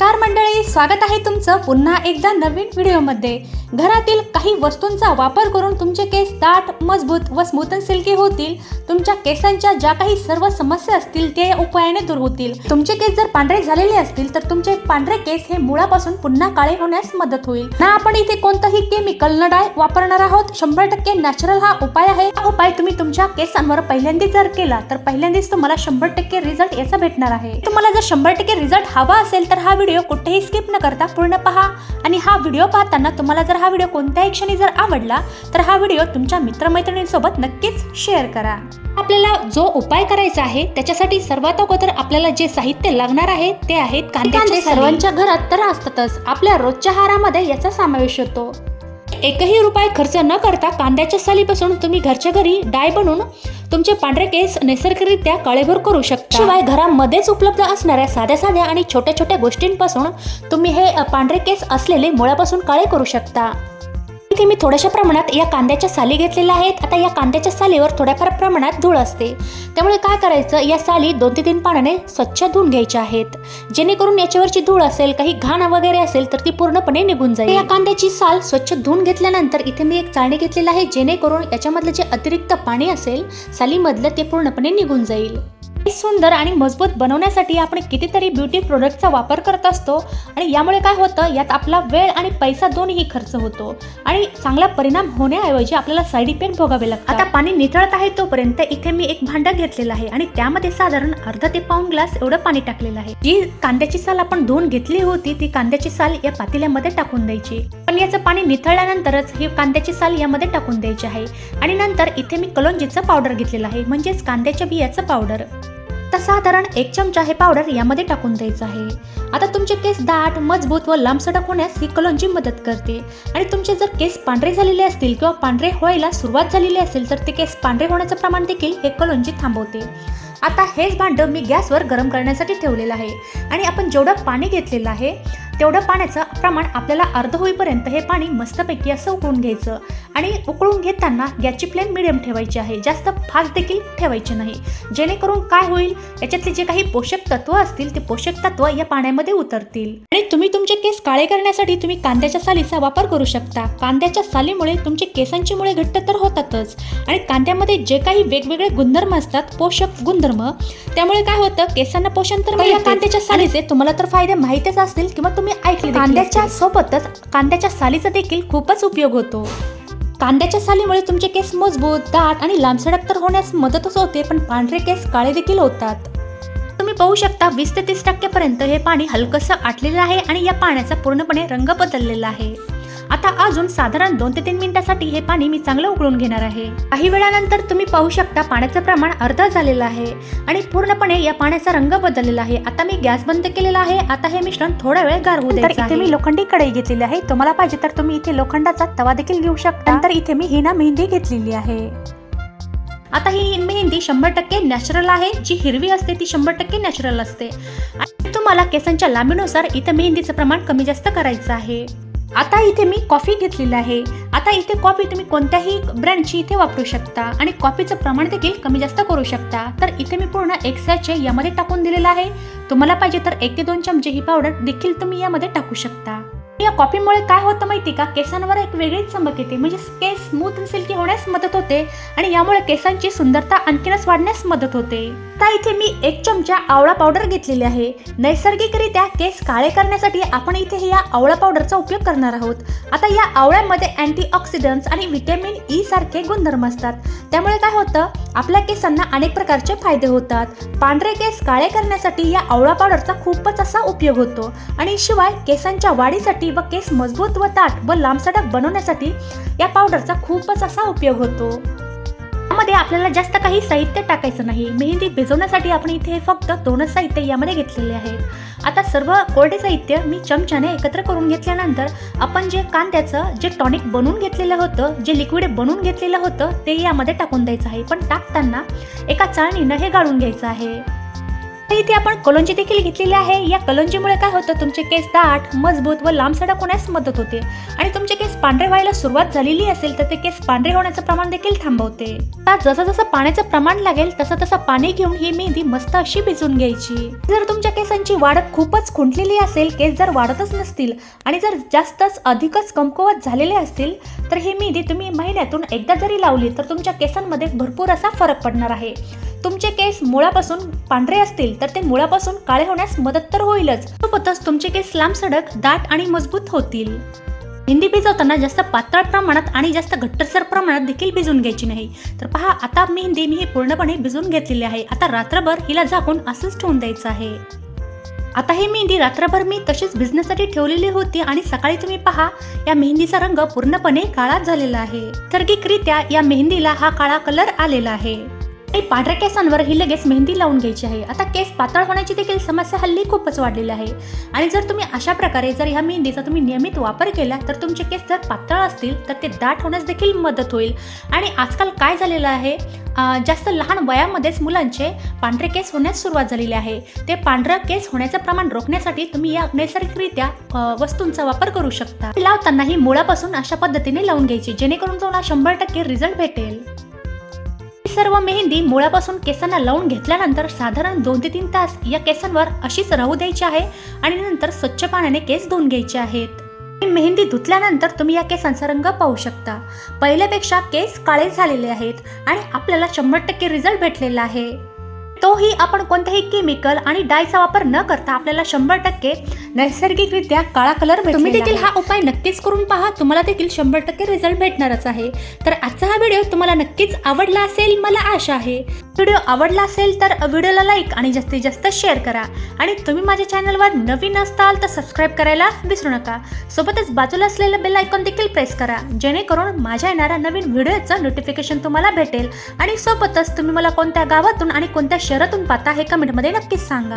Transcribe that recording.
नमस्कार मंडळी स्वागत आहे तुमचं पुन्हा एकदा नवीन व्हिडिओमध्ये. घरातील काही वस्तूंचा वापर करून तुमचे केस दाट मजबूत व स्मूथ अँड सिल्की होतील. तुमच्या केसांच्या ज्या काही सर्व समस्या असतील ते उपायाने दूर होतील. तुमचे केस जर पांढरे झालेले असतील तर तुमचे पांढरे केस हे मुळापासून पुन्हा काळे होण्यास मदत होईल. ना आपण इथे कोणतंही केमिकल न डाय वापरणार आहोत. शंभर टक्के नॅचरल हा उपाय आहे. हा उपाय तुम्ही तुमच्या केसांवर पहिल्यांदा जर केला तर पहिल्यांदाच तुम्हाला शंभर टक्के रिझल्ट याचा भेटणार आहे. तुम्हाला जर शंभर टक्के रिझल्ट हवा असेल तर हा व्हिडिओ कुठेही स्किप न करता पूर्ण पहा. आणि हा व्हिडिओ पाहताना तुम्हाला जर हा व्हिडिओ कोणत्याही क्षणी जर आवडला तर हा व्हिडिओ तुमच्या मित्रमैत्रिणींसोबत नक्कीच शेअर करा. आपल्याला जो उपाय करायचा आहे त्याच्यासाठी सर्वात अगोदर आपल्याला जे साहित्य लागणार आहे ते आहेत कांद्याचे सर्वांच्या घरात तर असतातच. आपल्या रोजच्या आहारामध्ये याचा समावेश होतो. एकही रुपये खर्च न करता कांद्याच्या सालीपासून तुम्ही घरच्या घरी डाय बनवून तुमचे पांढरे केस नैसर्गिकरित्या काळेभोर करू शकता. शिवाय घरामध्येच उपलब्ध असणाऱ्या साध्या साध्या आणि छोट्या छोट्या गोष्टींपासून तुम्ही हे पांढरे केस असलेले मुळापासून काळे करू शकता. इथे मी थोड्याशा प्रमाणात या कांद्याच्या साली घेतलेल्या आहेत. आता या कांद्याच्या सालीवर थोड्याफार प्रमाणात धूळ असते. त्यामुळे काय करायचं? या साली दोन ते तीन पाण्याने स्वच्छ धुवून घ्यायच्या आहेत. जेणेकरून याच्यावरची धूळ असेल काही घाण वगैरे असेल तर ती पूर्णपणे निघून जाईल. या कांद्याची साल स्वच्छ धुवून घेतल्यानंतर इथे मी एक चाळणी घेतलेली आहे. जेणेकरून याच्यामधलं जे अतिरिक्त पाणी असेल सालीमधलं ते पूर्णपणे निघून जाईल. सुंदर आणि मजबूत बनवण्यासाठी आपण कितीतरी ब्युटी प्रोडक्टचा वापर करत असतो. आणि यामुळे काय होतं यात आपला वेळ आणि पैसा दोन्ही खर्च होतो. आणि चांगला परिणाम होण्याऐवजी आपल्याला साईड इफेक्ट भोगावे लागतात. आता पाणी नितळत आहे तोपर्यंत इथे मी एक भांडं घेतलेलं आहे आणि त्यामध्ये साधारण अर्धा ते पाऊन ग्लास एवढं पाणी टाकलेलं आहे. जी कांद्याची साल आपण धुवून घेतली होती ती कांद्याची साल या पातेल्यामध्ये टाकून द्यायची. पण याचं पाणी निथळल्यानंतरच ही कांद्याची साल यामध्ये टाकून द्यायची आहे. आणि नंतर इथे मी कलोंजीचं पावडर घेतलेलं आहे म्हणजेच कांद्याच्या बियाचं पावडर तर साधारण एक चमचा हे पावडर यामध्ये टाकून द्यायचं आहे. आता तुमचे केस दाट मजबूत व लांबसडक होण्यास ही कलोंजी मदत करते. आणि तुमचे जर केस पांढरे झालेले असतील किंवा पांढरे व्हायला सुरुवात झालेली असेल तर ते केस पांढरे होण्याचं प्रमाण देखील हे कलोंजी थांबवते. आता हेच भांडं मी गॅसवर गरम करण्यासाठी ठेवलेलं आहे. आणि आपण जेवढं पाणी घेतलेलं आहे तेवढं पाण्याचं प्रमाण आपल्याला अर्ध होईपर्यंत हे पाणी मस्तपैकी असं उकळून घ्यायचं. आणि उकळून घेताना गॅसची फ्लेम मिडियम ठेवायची आहे. जास्त फास्ट देखील ठेवायचे नाही. जेणेकरून काय होईल? याच्यातले जे काही पोषक तत्व असतील ते पोषक तत्व या पाण्यामध्ये उतरतील. आणि तुम्ही तुमचे केस काळे करण्यासाठी तुम्ही कांद्याच्या सालीचा वापर करू शकता. कांद्याच्या सालीमुळे तुमचे केसांची मुळे घट्ट तर होतातच. आणि कांद्यामध्ये जे काही वेगवेगळे गुणधर्म असतात पोषक गुणधर्म त्यामुळे काय होतं? केसांना पोषण तर कांद्याच्या सालीचे तुम्हाला तर फायदे माहितीच असतील किंवा तुम्ही ऐकले कांद्याच्या सोबतच कांद्याच्या सालीचा देखील खूपच उपयोग होतो. कांद्याच्या सालीमुळे तुमचे केस मजबूत दाट आणि लांबसडक तर होण्यास मदतच होते पण पांढरे केस काळे देखील होतात. तुम्ही पाहू शकता वीस ते तीस टक्केपर्यंत हे पाणी हलकंसं आटलेलं आहे आणि या पाण्याचा पूर्णपणे रंग बदललेला आहे. आता अजून साधारण दोन ते तीन मिनिटासाठी हे पाणी मी चांगलं उकळून घेणार आहे. काही वेळानंतर तुम्ही पाहू शकता पाण्याचं प्रमाण अर्ध झालेलं आहे आणि पूर्णपणे या पाण्याचा रंग बदललेला आहे. आता मी गॅस बंद केलेला आहे. आता हे मिश्रण थोडा वेळ गार होऊ द्यायचं इथे मी लोखंडी कढई घेतलेली आहे. तुम्हाला पाहिजे तर तुम्ही इथे लोखंडाचा तवा देखील घेऊ शकता. नंतर इथे मी हिना मेहंदी घेतलेली आहे. आता ही मेहंदी शंभर टक्के नॅचरल आहे. जी हिरवी असते ती शंभर टक्के नॅचरल असते. आणि तुम्हाला केसांच्या लांबीनुसार इथं मेहंदीचं प्रमाण कमी जास्त करायचं आहे. आता इथे मी कॉफी घेतलेली आहे. आता इथे कॉफी तुम्ही कोणत्याही ब्रँडची इथे वापरू शकता आणि कॉफीचं प्रमाण देखील कमी जास्त करू शकता. तर इथे मी पूर्ण एक सॅचे यामध्ये टाकून दिलेलं आहे. तुम्हाला पाहिजे तर एक ते दोन चमचे ही पावडर देखील तुम्ही यामध्ये टाकू शकता. या कॉफीमुळे काय होतं माहिती का? केसांवर एक वेगळीच चमक येते. म्हणजे केस स्मूथ आणि सिल्की होण्यास मदत होते आणि यामुळे केसांची सुंदरता आणखीनच वाढण्यास मदत होते. आता इथे मी एक चमचा आवळा पावडर घेतलेली आहे. नैसर्गिकरित्या केस काळे करण्यासाठी आपण इथे या आवळा पावडरचा उपयोग करणार आहोत. आता या आवळ्यामध्ये अँटीऑक्सिडंट्स आणि व्हिटॅमिन ई सारखे गुणधर्म असतात. त्यामुळे काय होतं? आपल्या केसांना अनेक प्रकारचे फायदे होतात. पांढरे केस काळे करण्यासाठी या आवळा पावडरचा खूपच असा उपयोग होतो. आणि शिवाय केसांच्या वाढीसाठी व केस मजबूत व ताट व लांबसडक बनवण्यासाठी या पावडरचा खूपच असा उपयोग होतो. यामध्ये आपल्याला जास्त काही साहित्य टाकायचं नाही. मेहंदी भिजवण्यासाठी आपण इथे फक्त दोनच साहित्य यामध्ये घेतलेले आहेत. आता सर्व कोरडे साहित्य मी चमच्याने एकत्र करून घेतल्यानंतर आपण जे कांद्याचं जे टॉनिक बनवून घेतलेलं होतं जे लिक्विड बनवून घेतलेलं होतं ते यामध्ये टाकून द्यायचं आहे. पण टाकताना एका चाळणीनं हे गाळून घ्यायचं आहे. इथे आपण कलोंजी देखील घेतलेली आहे. या कलोंजीमुळे काय होतं? तुमचे केस दाट मजबूत व लांब सडक होण्यास मदत होते. आणि तुमचे केस पांढरे व्हायला सुरुवात झालेली असेल तर ते केस पांढरे होण्याचं प्रमाण देखील थांबवते. जसं जसं पाण्याचं प्रमाण लागेल तसं तसं पाणी घेऊन ही मेहंदी मस्त अशी भिजून घ्यायची. जर तुमच्या केसांची वाढ खूपच खुंटलेली असेल केस जर वाढतच नसतील आणि जर जास्तच अधिकच कमकुवत झालेले असतील तर ही मेहंदी तुम्ही महिन्यातून एकदा जरी लावली तर तुमच्या केसांमध्ये भरपूर असा फरक पडणार आहे. तुमचे केस मुळापासून पांढरे असतील तर ते मुळापासून काळे होण्यास मदत तर होईलच. सोबतच तुमचे केस लांब सडक दाट आणि मजबूत होतील. मेहंदी भिजवताना जास्त पातळ प्रमाणात आणि जास्त घट्टसर प्रमाणात देखील भिजून घ्यायची नाही. तर पहा आता मेहंदी मी ही पूर्णपणे भिजून घेतलेली आहे. आता रात्रभर हिला झाकून असंच ठेवून द्यायचं आहे. आता ही मेहंदी रात्रभर मी तशीच भिजण्यासाठी ठेवलेली होती आणि सकाळी तुम्ही पहा या मेहंदीचा रंग पूर्णपणे काळा झालेला आहे. नैसर्गिकरित्या या मेहंदीला हा काळा कलर आलेला आहे. आणि पांढऱ्या केसांवर ही लगेच मेहंदी लावून घ्यायची आहे. आता केस पातळ होण्याची देखील समस्या हल्ली खूपच वाढलेली आहे. आणि जर तुम्ही अशा प्रकारे जर ह्या मेहंदीचा तुम्ही नियमित वापर केला तर तुमचे केस जर पातळ असतील तर ते दाट होण्यास देखील मदत होईल. आणि आजकाल काय झालेलं आहे? जास्त लहान वयामध्येच मुलांचे पांढरे केस होण्यास सुरुवात झालेली आहे. ते पांढरं केस होण्याचं प्रमाण रोखण्यासाठी तुम्ही या नैसर्गिकरित्या वस्तूंचा वापर करू शकता. लावतानाही मुळापासून अशा पद्धतीने लावून घ्यायची जेणेकरून तुम्हाला शंभर टक्के रिझल्ट भेटेल. सर्व मेहंदी मुळापासून केसांना लावून घेतल्यानंतर साधारण दोन ते तीन तास या केसांवर अशीच राहू द्यायची आहे आणि नंतर स्वच्छ पाण्याने केस धुवून घ्यायचे आहेत. मेहंदी धुतल्यानंतर तुम्ही या केसांचा रंग पाहू शकता. पहिल्यापेक्षा केस काळे झालेले आहेत आणि आपल्याला शंभर टक्के रिझल्ट भेटलेला आहे. तोही आपण कोणत्याही केमिकल आणि डायचा वापर न करता आपल्याला शंभर टक्के नैसर्गिकरित्या काळा कलर तुम्ही देखील हा उपाय नक्कीच करून पहा. तुम्हाला देखील शंभर टक्के रिझल्ट भेटणारच आहे. तर आजचा हा व्हिडिओ तुम्हाला नक्कीच आवडला असेल मला आशा आहे. व्हिडिओ आवडला असेल तर व्हिडिओला लाईक आणि जास्तीत जास्त शेअर करा. आणि तुम्ही माझ्या चॅनलवर नवीन असताल तर सबस्क्राईब करायला विसरू नका. सोबतच बाजूला असलेलं बेल आयकॉन देखील प्रेस करा. जेणेकरून माझ्या येणाऱ्या नवीन व्हिडिओचं नोटिफिकेशन तुम्हाला भेटेल. आणि सोबतच तुम्ही मला कोणत्या गावातून आणि कोणत्या शहरातून पाहता हे कमेंटमध्ये नक्कीच सांगा.